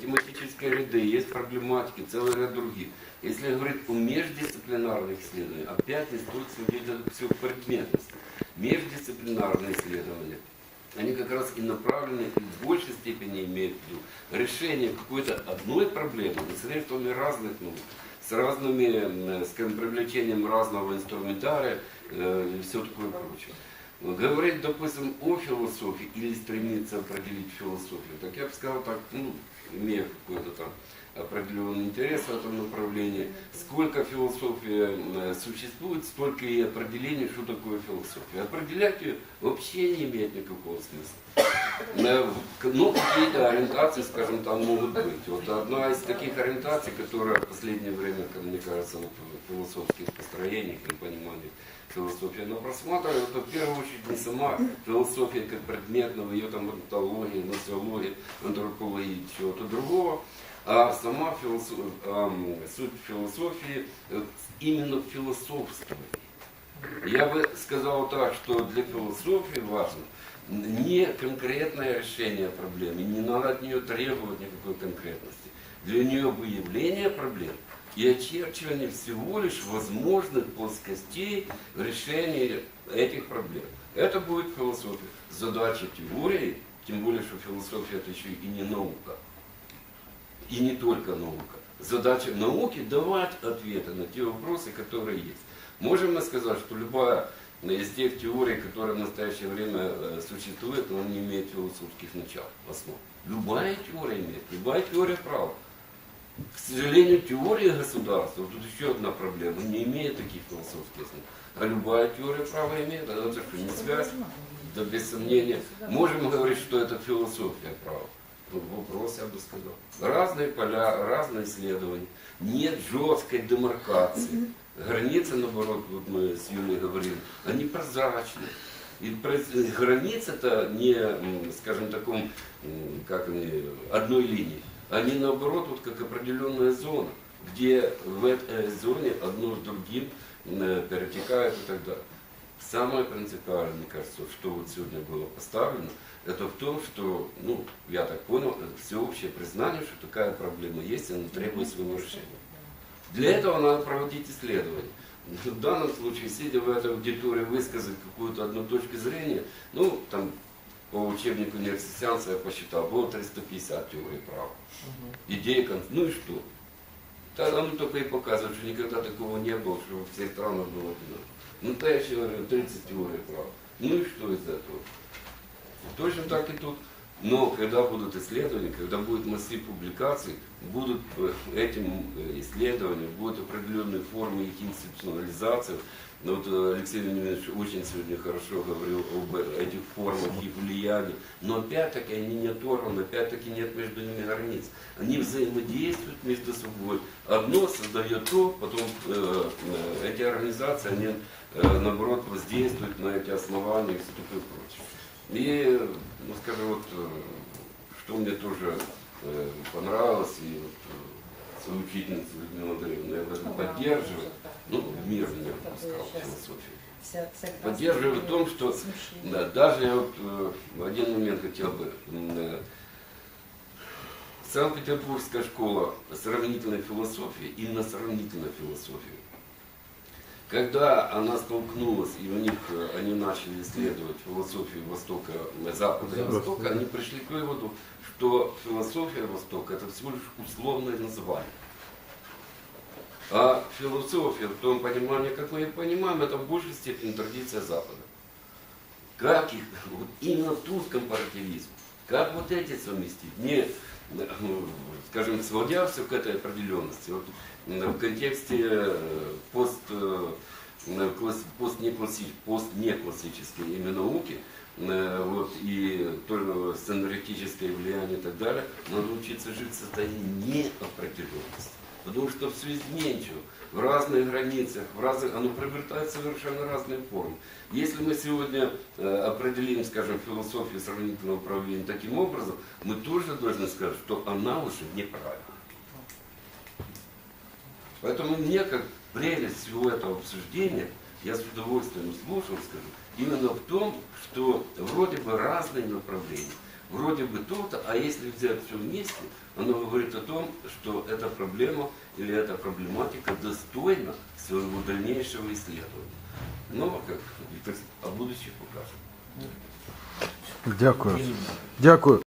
тематические ряды, есть проблематики, целый ряд других. Если говорить о междисциплинарных исследованиях, опять здесь тут судить все предметность. Междисциплинарные исследования, они как раз и направлены и в большей степени имеют в виду решение какой-то одной проблемы с средствами разных наук, с разными, м, скажем, привлечением разного инструментария э, и все такое прочее. Говорить, допустим, о философии или стремиться определить философию, так я бы сказал так, ну, имея какой-то там определенный интерес в этом направлении, сколько философия э, существует, столько и определений, что такое философия. Определять ее вообще не имеет никакого смысла. Э, Ну, какие-то ориентации, скажем, там могут быть. Вот одна из таких ориентаций, которая в последнее время, как мне кажется, в философских построениях и понимании философии, она просматривает, это в первую очередь не сама философия как предметного, ее там онтология, носиология, антропология и чего-то другого, а сама философ- суть философии э, именно в. Я бы сказал так, что для философии важно не конкретное решение проблемы, не надо от нее требовать никакой конкретности. Для нее выявление проблем и очерчивание всего лишь возможных плоскостей решения этих проблем. Это будет философия. Задача теории, тем более, что философия это еще и не наука. И не только наука. Задача науки давать ответы на те вопросы, которые есть. Можем мы сказать, что любая из тех теорий, которые в настоящее время э, существуют, она не имеет философских начал, основ. Любая теория имеет, любая теория права. К сожалению, теория государства, тут еще одна проблема, не имеет таких философских основ. А любая теория права имеет, это что, не связь? Да без сомнения. Можем говорить, что это философия права. Вопрос, я бы сказал. Разные поля, разные исследования. Нет жесткой демаркации. Границы, наоборот, вот мы с Юлей говорили, они прозрачны. И про- границы-то не, скажем, таком, как они, одной линии. Они наоборот, вот как определенная зона, где в этой зоне одно с другим м, перетекает и так далее. Самое принципиальное, мне кажется, что вот сегодня было поставлено, это в том, что, ну, я так понял, всеобщее признание, что такая проблема есть, и она требует своего решения. Для этого надо проводить исследования. В данном случае, сидя в этой аудитории, высказать какую-то одну точку зрения, ну, там, по учебнику университетянца я посчитал, было 350 теорий права. Идея, ну и что? Тогда ну только и показывает, что никогда такого не было, что во всех странах было одинаково. Ну, то я еще говорю, 30 теорий права. Ну и что из этого? Точно так и тут. Но когда будут исследования, когда будет массив публикаций, будут э, этим э, исследованиям, будут определенные формы их институционализации. Ну, Вот э, Алексей Леонидович очень сегодня хорошо говорил об этих формах и влиянии. Но опять-таки они не оторваны, опять-таки нет между ними границ. Они взаимодействуют между собой. Одно создает то, потом э, эти организации, они э, наоборот воздействуют на эти основания и все такое прочее. И, ну скажем, вот, э, что мне тоже э, понравилось, и вот, э, свою учительницу Людмилу Андреевну я этом поддерживаю, ну, сказал, философии. Вся, вся Поддерживаю в том, что да, даже я вот в один момент хотел бы Санкт-Петербургская школа сравнительной философии, именно сравнительной философии, когда она столкнулась, и у них э, они начали исследовать философию Востока, э, Запада и Востока, они пришли к выводу, что философия Востока это всего лишь условное название. А философия, в том понимании, как мы ее понимаем, это в большей степени традиция Запада. Как их, вот именно тут компаративизм, как вот эти совместить, не, ну, скажем, сводя все к этой определенности, вот, э, в контексте э, пост, э, класс- постнекласси- постнеклассической именно науки, э, вот, и только сценаристическое влияние и так далее, надо учиться жить в состоянии неопределенности. Потому что все изменчиво, в разных границах, в разных, оно приобретает совершенно разные формы. Если мы сегодня э, определим, скажем, философию сравнительного управления таким образом, мы тоже должны сказать, что она уже неправильна. Поэтому мне, как прелесть всего этого обсуждения, я с удовольствием слушал, скажу, именно в том, что вроде бы разные направления, вроде бы то-то, а если взять все вместе, оно говорит о том, что эта проблема или эта проблематика достойна своего дальнейшего исследования. Но, как Виктор, а будущее покажет. Дякую. Дякую.